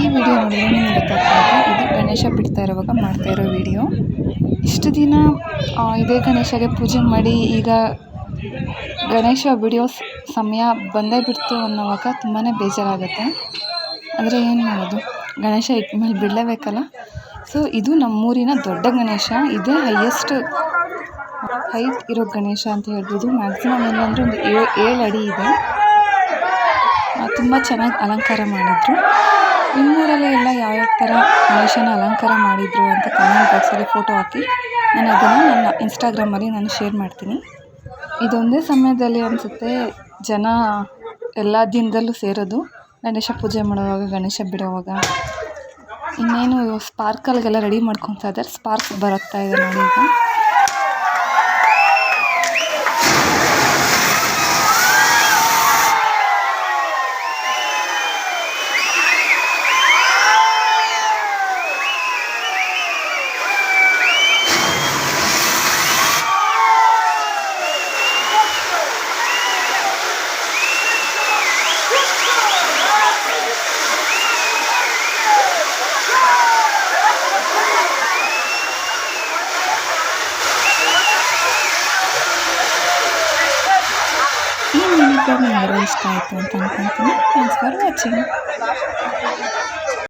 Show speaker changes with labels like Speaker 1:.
Speaker 1: ಈ ವಿಡಿಯೋ ನೋಡಿದ್ರೆ ನಿಮಗೆ ಗೊತ್ತಾಗ್ತಾಯಿದೆ ಇದು ಗಣೇಶ ಬಿಡ್ತಾ ಇರುವಾಗ ಮಾಡ್ತಾ ಇರೋ ವಿಡಿಯೋ. ಇಷ್ಟು ದಿನ ಇದೇ ಗಣೇಶಗೆ ಪೂಜೆ ಮಾಡಿ ಈಗ ಗಣೇಶ ಬಿಡಿಯೋ ಸಮಯ ಬಂದೇ ಬಿಡ್ತು ಅನ್ನೋವಾಗ ತುಂಬಾ ಬೇಜಾರಾಗುತ್ತೆ. ಆದರೆ ಏನು ಮಾಡೋದು? ಗಣೇಶ ಇಟ್ಮೇಲೆ ಬಿಡಲೇಬೇಕಲ್ಲ? ಸೊ ಇದು ನಮ್ಮೂರಿನ ದೊಡ್ಡ ಗಣೇಶ, ಇದೇ ಹೈಯೆಸ್ಟ್ ಹೈಟ್ ಇರೋ ಗಣೇಶ ಅಂತ ಹೇಳ್ಬೋದು. ಮ್ಯಾಕ್ಸಿಮಮ್ ಏನಂದರೆ ಒಂದು ಏಳು ಅಡಿ ಇದೆ. ತುಂಬ ಚೆನ್ನಾಗಿ ಅಲಂಕಾರ ಮಾಡಿದರು. ನಿಮ್ಮೂರಲ್ಲಿ ಎಲ್ಲ ಯಾವ್ಯಾವ ಥರ ಗಣೇಶನ ಅಲಂಕಾರ ಮಾಡಿದ್ರು ಅಂತ ಕಮೆಂಟ್ ಬಾಕ್ಸಲ್ಲಿ ಫೋಟೋ ಹಾಕಿ. ನಾನು ಅದನ್ನು ನನ್ನ ಇನ್ಸ್ಟಾಗ್ರಾಮಲ್ಲಿ ನಾನು ಶೇರ್ ಮಾಡ್ತೀನಿ. ಇದೊಂದೇ ಸಮಯದಲ್ಲಿ ಅನಿಸುತ್ತೆ ಜನ ಎಲ್ಲ ದಿನದಲ್ಲೂ ಸೇರೋದು. ಗಣೇಶ ಪೂಜೆ ಮಾಡುವಾಗ, ಗಣೇಶ ಬಿಡೋವಾಗ. ಇನ್ನೇನು ಸ್ಪಾರ್ಕಲ್ಗೆಲ್ಲ ರೆಡಿ ಮಾಡ್ಕೊತಾ ಇದ್ದಾರೆ ಸ್ಪಾರ್ಕ್ಸ್ ಬರುತ್ತಾ ಇದೆ ನೋಡಿ ಈಗ. ಈ ಮಿನಿ ಬ್ಲಾಗ್ ನಿಮ್ಗೆಲ್ಲ ಇಷ್ಟ ಆಯಿತು ಅಂತ ಅನ್ಕೊತೀನಿ ಥ್ಯಾಂಕ್ಸ್ ಫಾರ್ ವಾಚಿಂಗ್